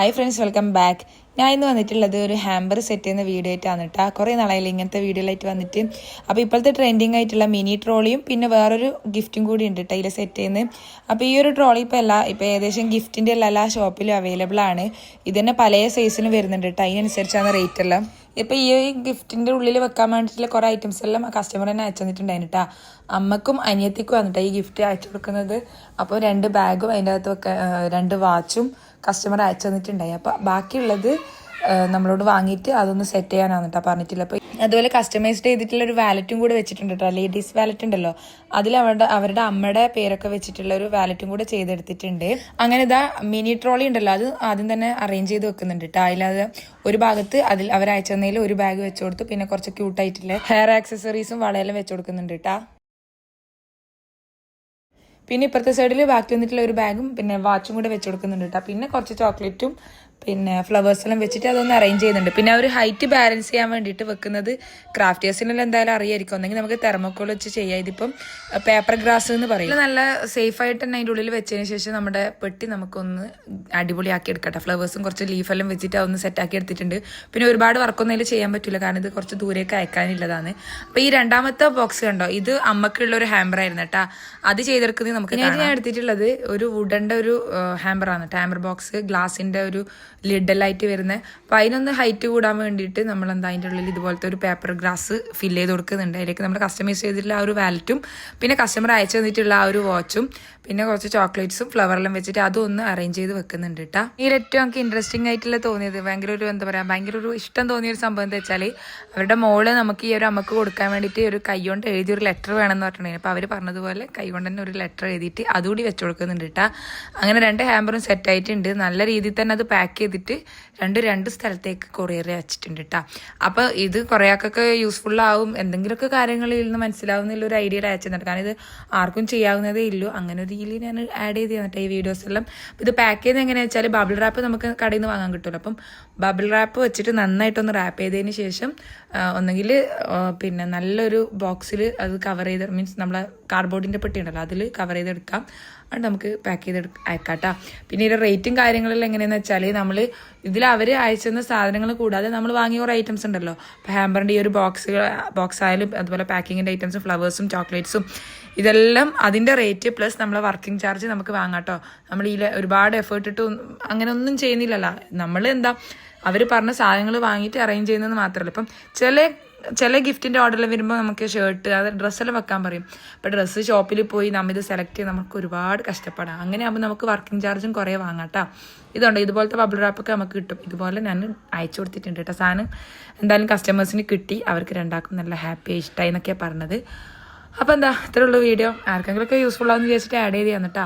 Hi friends welcome back ഞാൻ ഇന്ന് വന്നിട്ടുള്ളത് ഒരു ഹാമ്പർ സെറ്റ് ചെയ്യുന്ന വീഡിയോ ആയിട്ടാണ് കേട്ടോ കുറേ നാളായില്ല ഇങ്ങനത്തെ വീഡിയോയിലായിട്ട് വന്നിട്ട്. അപ്പോൾ ഇപ്പോഴത്തെ ട്രെൻഡിങ് ആയിട്ടുള്ള മിനി ട്രോളിയും പിന്നെ വേറൊരു ഗിഫ്റ്റും കൂടി ഉണ്ട് കേട്ടോ ഇതിൽ സെറ്റ് ചെയ്യുന്നത്. അപ്പോൾ ഈ ഒരു ട്രോളി ഇപ്പോൾ എല്ലാ ഇപ്പോൾ ഏകദേശം ഗിഫ്റ്റിന്റെ എല്ലാ എല്ലാ ഷോപ്പിലും അവൈലബിൾ ആണ്. ഇത് തന്നെ പല സൈസിലും വരുന്നുണ്ട് കേട്ടോ അതിനനുസരിച്ചാണ് റേറ്റ് എല്ലാം. ഇപ്പോൾ ഈ ഗിഫ്റ്റിന്റെ ഉള്ളിൽ വെക്കാൻ വേണ്ടിയിട്ടുള്ള കുറേ ഐറ്റംസ് എല്ലാം കസ്റ്റമർ തന്നെ അയച്ചു തന്നിട്ടുണ്ടായിരുന്നു കേട്ടോ അമ്മക്കും അനിയത്തിക്കും വന്നിട്ടാണ് ഈ ഗിഫ്റ്റ് അയച്ചു കൊടുക്കുന്നത്. അപ്പോൾ രണ്ട് ബാഗും അതിന്റെ അകത്ത് വെക്കാൻ രണ്ട് വാച്ചും കസ്റ്റമർ അയച്ചു തന്നിട്ടുണ്ടായി. അപ്പോൾ ബാക്കിയുള്ളത് നമ്മളോട് വാങ്ങിയിട്ട് അതൊന്ന് സെറ്റ് ചെയ്യാനാണ് കേട്ടോ പറഞ്ഞിട്ടില്ല അപ്പോൾ അതുപോലെ കസ്റ്റമൈസ്ഡ് ചെയ്തിട്ടുള്ള ഒരു വാലറ്റും കൂടെ വെച്ചിട്ടുണ്ട് കേട്ടോ ലേഡീസ് വാലറ്റ് ഉണ്ടല്ലോ. അതിൽ അവരുടെ അവരുടെ അമ്മയുടെ പേരൊക്കെ വെച്ചിട്ടുള്ള ഒരു വാലറ്റും കൂടെ ചെയ്തെടുത്തിട്ടുണ്ട്. അങ്ങനെ ഇതാ മിനി ട്രോളി ഉണ്ടല്ലോ അത് ആദ്യം തന്നെ അറേഞ്ച് ചെയ്ത് വെക്കുന്നുണ്ട് കേട്ടോ അതിലത് ഒരു ഭാഗത്ത് അതിൽ അവർ അയച്ചു തന്നതിൽ ഒരു ബാഗ് വെച്ചു കൊടുത്തു. പിന്നെ കുറച്ച് ക്യൂട്ടായിട്ടുള്ള ഹെയർ ആക്സസറീസും വളയെല്ലാം വെച്ചു കൊടുക്കുന്നുണ്ട് കേട്ടോ പിന്നെ ഇപ്പുറത്തെ സൈഡിൽ ബാക്കി വന്നിട്ടുള്ള ഒരു ബാഗും പിന്നെ വാച്ചും കൂടെ വെച്ച് കൊടുക്കുന്നുണ്ട് കേട്ടോ പിന്നെ കുറച്ച് ചോക്ലേറ്റും പിന്നെ ഫ്ലവേഴ്സ് എല്ലാം വെച്ചിട്ട് അതൊന്ന് അറേഞ്ച് ചെയ്യുന്നുണ്ട്. പിന്നെ ആ ഒരു ഹൈറ്റ് ബാലൻസ് ചെയ്യാൻ വേണ്ടിയിട്ട് വെക്കുന്നത് ക്രാഫ്റ്റേഴ്സിനെല്ലാം എന്തായാലും അറിയായിരിക്കും. ഒന്നെങ്കിൽ നമുക്ക് തെർമോക്കോൾ വെച്ച് ചെയ്യാം. ഇതിപ്പം പേപ്പർ ഗ്രാസ് എന്ന് പറയും. നല്ല സേഫ് ആയിട്ട് തന്നെ അതിന്റെ ഉള്ളിൽ വെച്ചതിന് ശേഷം നമ്മുടെ പെട്ടി നമുക്കൊന്ന് അടിപൊളിയാക്കി എടുക്കട്ടെ. ഫ്ലവേഴ്സും കുറച്ച് ലീഫെല്ലാം വെച്ചിട്ട് അതൊന്ന് സെറ്റാക്കി എടുത്തിട്ടുണ്ട്. പിന്നെ ഒരുപാട് വർക്കൊന്നും അതിൽ ചെയ്യാൻ പറ്റില്ല. കാരണം ഇത് കുറച്ച് ദൂരേക്ക് അയക്കാനുള്ളതാണ് അപ്പോൾ ഈ രണ്ടാമത്തെ ബോക്സ് കണ്ടോ? ഇത് അമ്മക്കുള്ള ഒരു ഹാമ്പർ ആയിരുന്നു കേട്ടോ. അത് ചെയ്തെടുക്കുന്നത് നമുക്ക് ഞാൻ എടുത്തിട്ടുള്ളത് ഒരു വുഡന്റെ ഒരു ഹാമ്പർ ആണ് ഹാമ്പർ ബോക്സ് ഗ്ലാസിന്റെ ഒരു ലിഡലായിട്ട് വരുന്നത് അപ്പോൾ അതിനൊന്ന് ഹൈറ്റ് കൂടാൻ വേണ്ടിയിട്ട് നമ്മൾ എന്താ അതിന്റെ ഉള്ളിൽ ഇതുപോലത്തെ ഒരു പേപ്പർ ഗ്ലാസ് ഫില്ല് ചെയ്ത് കൊടുക്കുന്നുണ്ട്. അതിലേക്ക് നമ്മൾ കസ്റ്റമൈസ് ചെയ്തിട്ടുള്ള ആ ഒരു വാലറ്റും പിന്നെ കസ്റ്റമർ അയച്ചു തന്നിട്ടുള്ള ആ ഒരു വാച്ചും പിന്നെ കുറച്ച് ചോക്ലേറ്റ്സും ഫ്ലവറെല്ലാം വെച്ചിട്ട് അതൊന്ന് അറേഞ്ച് ചെയ്ത് വെക്കുന്നുണ്ട് കേട്ടോ ഇതിൽ ഏറ്റവും എനിക്ക് ഇൻട്രസ്റ്റിംഗ് ആയിട്ടുള്ള തോന്നിയത് ഭയങ്കര ഒരു എന്താ പറയുക ഭയങ്കര ഒരു ഇഷ്ടം തോന്നിയ ഒരു സംഭവം എന്താ വെച്ചാൽ അവരുടെ മോൾ നമുക്ക് ഈ ഒരു അമ്മയ്ക്ക് കൊടുക്കാൻ വേണ്ടിയിട്ട് ഒരു കൈകൊണ്ട് എഴുതിയ ഒരു ലെറ്റർ വേണമെന്ന് പറഞ്ഞിട്ടുണ്ടെങ്കിൽ അപ്പോൾ അവർ പറഞ്ഞതുപോലെ കൈകൊണ്ട് തന്നെ ഒരു ലെറ്റർ എഴുതിയിട്ട് അതുകൂടി വെച്ച് കൊടുക്കുന്നുണ്ട് കേട്ടോ അങ്ങനെ രണ്ട് ഹാമ്പറും സെറ്റ് ആയിട്ടുണ്ട്. നല്ല രീതിയിൽ തന്നെ അത് പാക്ക് ചെയ്തിട്ട് രണ്ട് രണ്ട് സ്ഥലത്തേക്ക് കൊറിയർ വെച്ചിട്ടുണ്ട് കേട്ടോ അപ്പോൾ ഇത് കുറേ ആൾക്കൊക്കെ യൂസ്ഫുൾ ആവും. എന്തെങ്കിലുമൊക്കെ കാര്യങ്ങളിൽ നിന്ന് മനസ്സിലാവുന്നില്ല ഒരു ഐഡിയ അയച്ചു തന്നിട്ട് കാരണം ഇത് ആർക്കും ചെയ്യാവുന്നതേ ഇല്ലൂ. അങ്ങനെ ഒരു രീതിയിൽ ഞാൻ ആഡ് ചെയ്ത് തന്നിട്ട് ഈ വീഡിയോസ് എല്ലാം. അപ്പോൾ ഇത് പാക്ക് ചെയ്ത് എങ്ങനെയാണെന്ന് വെച്ചാൽ ബബിൾ റാപ്പ് നമുക്ക് കടയിൽ നിന്ന് വാങ്ങാൻ കിട്ടുമല്ലോ. അപ്പം ബബിൾ റാപ്പ് വെച്ചിട്ട് നന്നായിട്ടൊന്ന് റാപ്പ് ചെയ്തതിന് ശേഷം ഒന്നെങ്കിൽ പിന്നെ നല്ലൊരു ബോക്സിൽ അത് കവർ ചെയ്ത് മീൻസ് നമ്മളെ കാർഡ്ബോർഡിന്റെ പെട്ടി ഉണ്ടല്ലോ അതിൽ കവർ ചെയ്തെടുക്കാം. അത് നമുക്ക് പാക്ക് ചെയ്ത് അയക്കാട്ടോ. പിന്നെ ഇതിന്റെ റേറ്റും കാര്യങ്ങളെല്ലാം എങ്ങനെയാണെന്ന് വെച്ചാൽ നമ്മൾ ഇതിൽ അവർ അയച്ചെന്ന സാധനങ്ങൾ കൂടാതെ നമ്മൾ വാങ്ങിയ കുറേ ഐറ്റംസ് ഉണ്ടല്ലോ. ഇപ്പോൾ ഹാമ്പറിന്റെ ഈ ഒരു ബോക്സ് ബോക്സ് ആയാലും അതുപോലെ പാക്കിങ്ങിന്റെ ഐറ്റംസും ഫ്ലവേഴ്സും ചോക്ലേറ്റ്സും ഇതെല്ലാം അതിന്റെ റേറ്റ് പ്ലസ് നമ്മളെ വർക്കിംഗ് ചാർജ് നമുക്ക് വാങ്ങാട്ടോ നമ്മൾ ഈ ഒരുപാട് എഫേർട്ട് ഇട്ട് അങ്ങനെ ഒന്നും ചെയ്യുന്നില്ലല്ലോ. നമ്മൾ എന്താ അവർ പറഞ്ഞ സാധനങ്ങൾ വാങ്ങിയിട്ട് അറേഞ്ച് ചെയ്യുന്നത് മാത്രമല്ല. ഇപ്പം ചില ചില ഗിഫ്റ്റിന്റെ ഓർഡറിൽ വരുമ്പോൾ നമുക്ക് ഷർട്ട് അത് ഡ്രസ്സെല്ലാം വെക്കാൻ പറയും. അപ്പോൾ ഡ്രസ്സ് ഷോപ്പിൽ പോയി നമ്മൾ ഇത് സെലക്ട് ചെയ്ത് നമുക്ക് ഒരുപാട് കഷ്ടപ്പെടാം. അങ്ങനെ ആകുമ്പോൾ നമുക്ക് വർക്കിംഗ് ചാർജും കുറേ വാങ്ങാട്ടോ ഇതുണ്ട് ഇതുപോലത്തെ ബബിൾ റാപ്പൊക്കെ നമുക്ക് കിട്ടും. ഇതുപോലെ ഞാൻ അയച്ചു കൊടുത്തിട്ടുണ്ട് കേട്ടോ സാധനം എന്തായാലും കസ്റ്റമേഴ്സിന് കിട്ടി. അവർക്ക് രണ്ടാക്കും നല്ല ഹാപ്പി ഇഷ്ടമായി എന്നൊക്കെയാണ് പറഞ്ഞത്. അപ്പോൾ എന്താ ഇത്രയുള്ള വീഡിയോ ആർക്കെങ്കിലുമൊക്കെ യൂസ്ഫുൾ ആണെന്ന് വിചാരിച്ചിട്ട് ആഡ് ചെയ്ത് തന്നിട്ടാ